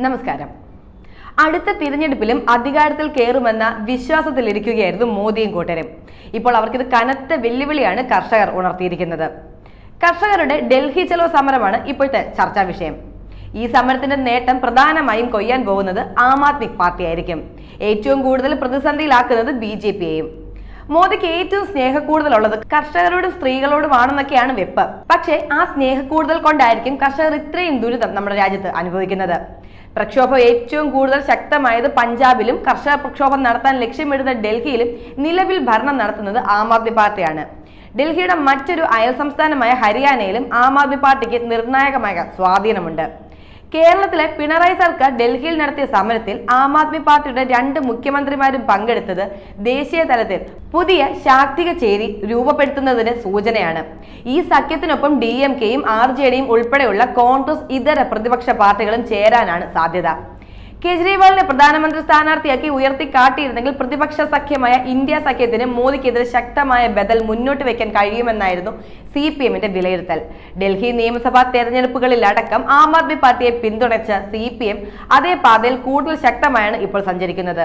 നമസ്കാരം. അടുത്ത തിരഞ്ഞെടുപ്പിലും അധികാരത്തിൽ കയറുമെന്ന വിശ്വാസത്തിലിരിക്കുകയായിരുന്നു മോദിയും കൂട്ടരും. ഇപ്പോൾ അവർക്കിത് കനത്ത വെല്ലുവിളിയാണ് കർഷകർ ഉണർത്തിയിരിക്കുന്നത്. കർഷകരുടെ ഡൽഹി ചെലവ് സമരമാണ് ഇപ്പോഴത്തെ ചർച്ചാ വിഷയം. ഈ സമരത്തിന്റെ നേട്ടം പ്രധാനമായും കൊയ്യാൻ പോകുന്നത് ആം ആദ്മി പാർട്ടിയായിരിക്കും. ഏറ്റവും കൂടുതൽ പ്രതിസന്ധിയിലാക്കുന്നത് ബി ജെ പിയെയും. മോദിക്ക് ഏറ്റവും സ്നേഹക്കൂടുതലുള്ളത് കർഷകരോടും സ്ത്രീകളോടുമാണെന്നൊക്കെയാണ് വെപ്പ്. പക്ഷേ ആ സ്നേഹക്കൂടുതൽ കൊണ്ടായിരിക്കും കർഷകർ ഇത്രയും ദുരിതം നമ്മുടെ രാജ്യത്ത് അനുഭവിക്കുന്നത്. പ്രക്ഷോഭം ഏറ്റവും കൂടുതൽ ശക്തമായത് പഞ്ചാബിലും കർഷക പ്രക്ഷോഭം നടത്താൻ ലക്ഷ്യമിടുന്ന ഡൽഹിയിലും നിലവിൽ ഭരണം നടത്തുന്നത് ആം ആദ്മി പാർട്ടിയാണ്. ഡൽഹിയുടെ മറ്റൊരു അയൽ സംസ്ഥാനമായ ഹരിയാനയിലും ആം ആദ്മി പാർട്ടിക്ക് നിർണായകമായ സ്വാധീനമുണ്ട്. കേരളത്തിലെ പിണറായി സർക്കാർ ഡൽഹിയിൽ നടത്തിയ സമരത്തിൽ ആം ആദ്മി പാർട്ടിയുടെ രണ്ട് മുഖ്യമന്ത്രിമാരും പങ്കെടുത്തത് ദേശീയ തലത്തിൽ പുതിയ ശാക്തിക ചേരി രൂപപ്പെടുത്തുന്നതിന് സൂചനയാണ്. ഈ സഖ്യത്തിനൊപ്പം ഡി എം കെയും ആർ ജെ ഡിയും ഉൾപ്പെടെയുള്ള കോൺഗ്രസ് ഇതര പ്രതിപക്ഷ പാർട്ടികളും ചേരാനാണ് സാധ്യത. കേജ്രിവാളിനെ പ്രധാനമന്ത്രി സ്ഥാനാർത്ഥിയാക്കി ഉയർത്തി കാട്ടിയിരുന്നെങ്കിൽ പ്രതിപക്ഷ സഖ്യമായ ഇന്ത്യ സഖ്യത്തിന് മോദിക്കെതിരെ ശക്തമായ ബദൽ മുന്നോട്ട് വെക്കാൻ കഴിയുമെന്നായിരുന്നു സി പി എമ്മിന്റെ വിലയിരുത്തൽ. ഡൽഹി നിയമസഭാ തെരഞ്ഞെടുപ്പുകളിലടക്കം ആം ആദ്മി പാർട്ടിയെ പിന്തുണച്ച സി പി എം അതേ പാതയിൽ കൂടുതൽ ശക്തമായാണ് ഇപ്പോൾ സഞ്ചരിക്കുന്നത്.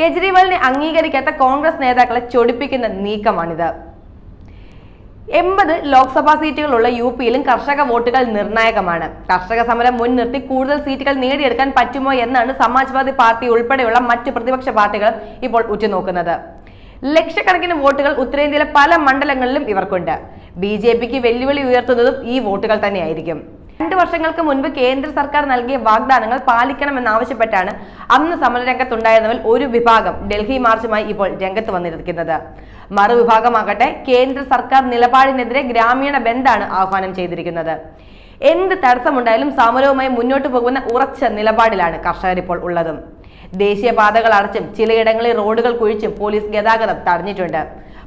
കേജ്രിവാളിനെ അംഗീകരിക്കാത്ത കോൺഗ്രസ് നേതാക്കളെ ചൊടിപ്പിക്കുന്ന നീക്കമാണിത്. എൺപത് ലോക്സഭാ സീറ്റുകളുള്ള യു പിയിലും കർഷക വോട്ടുകൾ നിർണായകമാണ്. കർഷക സമരം മുൻനിർത്തി കൂടുതൽ സീറ്റുകൾ നേടിയെടുക്കാൻ പറ്റുമോ എന്നാണ് സമാജ്വാദി പാർട്ടി ഉൾപ്പെടെയുള്ള മറ്റു പ്രതിപക്ഷ പാർട്ടികൾ ഇപ്പോൾ ഉറ്റുനോക്കുന്നത്. ലക്ഷക്കണക്കിന് വോട്ടുകൾ ഉത്തരേന്ത്യയിലെ പല മണ്ഡലങ്ങളിലും ഇവർക്കുണ്ട്. ബി ജെ പിക്ക് വെല്ലുവിളി ഉയർത്തുന്നതും ഈ വോട്ടുകൾ തന്നെയായിരിക്കും. രണ്ട് വർഷങ്ങൾക്ക് മുൻപ് കേന്ദ്ര സർക്കാർ നൽകിയ വാഗ്ദാനങ്ങൾ പാലിക്കണമെന്നാവശ്യപ്പെട്ടാണ് അന്ന് സമരരംഗത്തുണ്ടായിരുന്നവർ ഒരു വിഭാഗം ഡൽഹി മാർച്ചുമായി ഇപ്പോൾ രംഗത്ത് വന്നിരിക്കുന്നത്. മറുവിഭാഗമാകട്ടെ കേന്ദ്ര സർക്കാർ നിലപാടിനെതിരെ ഗ്രാമീണ ബന്ദാണ് ആഹ്വാനം ചെയ്തിരിക്കുന്നത്. എന്ത് തടസ്സമുണ്ടായാലും സമരവുമായി മുന്നോട്ട് പോകുന്ന ഉറച്ച നിലപാടിലാണ് കർഷകർ ഇപ്പോൾ ഉള്ളതും. ദേശീയപാതകൾ അടച്ചും ചിലയിടങ്ങളിൽ റോഡുകൾ കുഴിച്ചും പോലീസ് ഗതാഗതം തടഞ്ഞിട്ടുണ്ട്.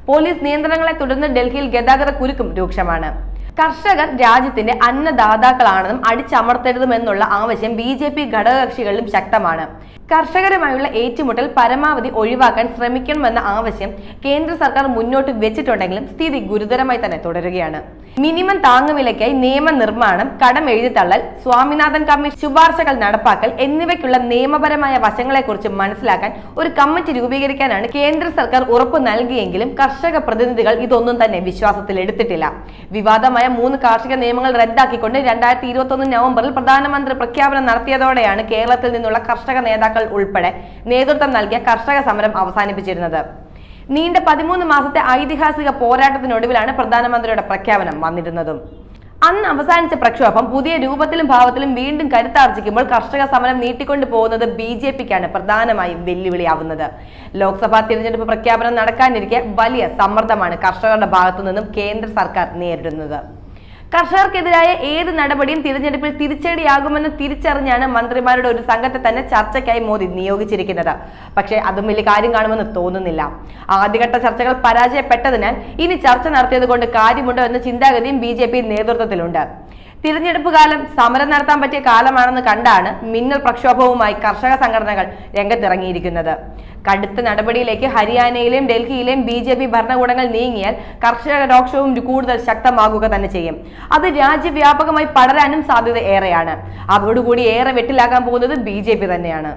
പോലീസ് നിയന്ത്രണങ്ങളെ തുടർന്ന് ഡൽഹിയിൽ ഗതാഗത കുരുക്കും രൂക്ഷമാണ്. കർഷകർ രാജ്യത്തിന്റെ അന്നദാതാക്കളാണെന്നും അടിച്ചമർത്തരുതുമെന്നുള്ള ആവശ്യം ബി ജെ പി ഘടകകക്ഷികളിലും ശക്തമാണ്. കർഷകരുമായുള്ള ഏറ്റുമുട്ടൽ പരമാവധി ഒഴിവാക്കാൻ ശ്രമിക്കണമെന്ന ആവശ്യം കേന്ദ്ര സർക്കാർ മുന്നോട്ട് വെച്ചിട്ടുണ്ടെങ്കിലും സ്ഥിതി ഗുരുതരമായി തന്നെ തുടരുകയാണ്. മിനിമം താങ്ങുവിലയ്ക്കായി നിയമനിർമ്മാണം കടം എഴുതിത്തള്ളൽ സ്വാമിനാഥൻ കമ്മീഷൻ ശുപാർശകൾ നടപ്പാക്കൽ എന്നിവയ്ക്കുള്ള നിയമപരമായ വശങ്ങളെക്കുറിച്ച് മനസ്സിലാക്കാൻ ഒരു കമ്മിറ്റി രൂപീകരിക്കാനാണ് കേന്ദ്ര സർക്കാർ ഉറപ്പ് നൽകിയെങ്കിലും കർഷക പ്രതിനിധികൾ ഇതൊന്നും തന്നെ വിശ്വാസത്തിൽ എടുത്തിട്ടില്ല. വിവാദമായ മൂന്ന് കാർഷിക നിയമങ്ങൾ റദ്ദാക്കിക്കൊണ്ട് രണ്ടായിരത്തി ഇരുപത്തി നവംബറിൽ പ്രധാനമന്ത്രി പ്രഖ്യാപനം നടത്തിയതോടെയാണ് കേരളത്തിൽ നിന്നുള്ള കർഷക നേതാക്കൾ ഉൾപ്പെടെ നേതൃത്വം നൽകിയ കർഷക സമരം അവസാനിപ്പിച്ചിരുന്നത്. നീണ്ട പതിമൂന്ന് മാസത്തെ ഐതിഹാസിക പോരാട്ടത്തിനൊടുവിലാണ് പ്രധാനമന്ത്രിയുടെ പ്രഖ്യാപനം വന്നിരുന്നതും. അന്ന് അവസാനിച്ച പ്രക്ഷോഭം പുതിയ രൂപത്തിലും ഭാവത്തിലും വീണ്ടും കരുത്താർജിക്കുമ്പോൾ കർഷക സമരം നീട്ടിക്കൊണ്ടു പോകുന്നത് ബി ജെ പിക്കാണ് പ്രധാനമായും വെല്ലുവിളിയാവുന്നത്. ലോക്സഭാ തിരഞ്ഞെടുപ്പ് പ്രഖ്യാപനം നടക്കാനിരിക്കെ വലിയ സമ്മർദ്ദമാണ് കർഷകരുടെ ഭാഗത്തു നിന്നും കേന്ദ്ര സർക്കാർ നേരിടുന്നത്. കർഷകർക്കെതിരായ ഏത് നടപടിയും തിരഞ്ഞെടുപ്പിൽ തിരിച്ചടിയാകുമെന്ന് തിരിച്ചറിഞ്ഞാണ് മന്ത്രിമാരുടെ ഒരു സംഘത്തെ തന്നെ ചർച്ചയ്ക്കായി മോദി നിയോഗിച്ചിരിക്കുന്നത്. പക്ഷേ അതും വലിയ കാര്യം കാണുമെന്ന് തോന്നുന്നില്ല. ആദ്യഘട്ട ചർച്ചകൾ പരാജയപ്പെട്ടതിനാൽ ഇനി ചർച്ച നടത്തിയത് കൊണ്ട് കാര്യമുണ്ടോ എന്ന ചിന്താഗതിയും ബി നേതൃത്വത്തിലുണ്ട്. തിരഞ്ഞെടുപ്പ് കാലം സമരം നടത്താൻ പറ്റിയ കാലമാണെന്ന് കണ്ടാണ് മിന്നൽ പ്രക്ഷോഭവുമായി കർഷക സംഘടനകൾ രംഗത്തിറങ്ങിയിരിക്കുന്നത്. കടുത്ത നടപടിയിലേക്ക് ഹരിയാനയിലെയും ഡൽഹിയിലെയും ബി ജെ പി ഭരണകൂടങ്ങൾ നീങ്ങിയാൽ കർഷക രോക്ഷവും കൂടുതൽ ശക്തമാകുക തന്നെ ചെയ്യും. അത് രാജ്യവ്യാപകമായി പടരാനും സാധ്യത ഏറെയാണ്. അതോടുകൂടി ഏറെ വെട്ടിലാകാൻ പോകുന്നത് ബി തന്നെയാണ്.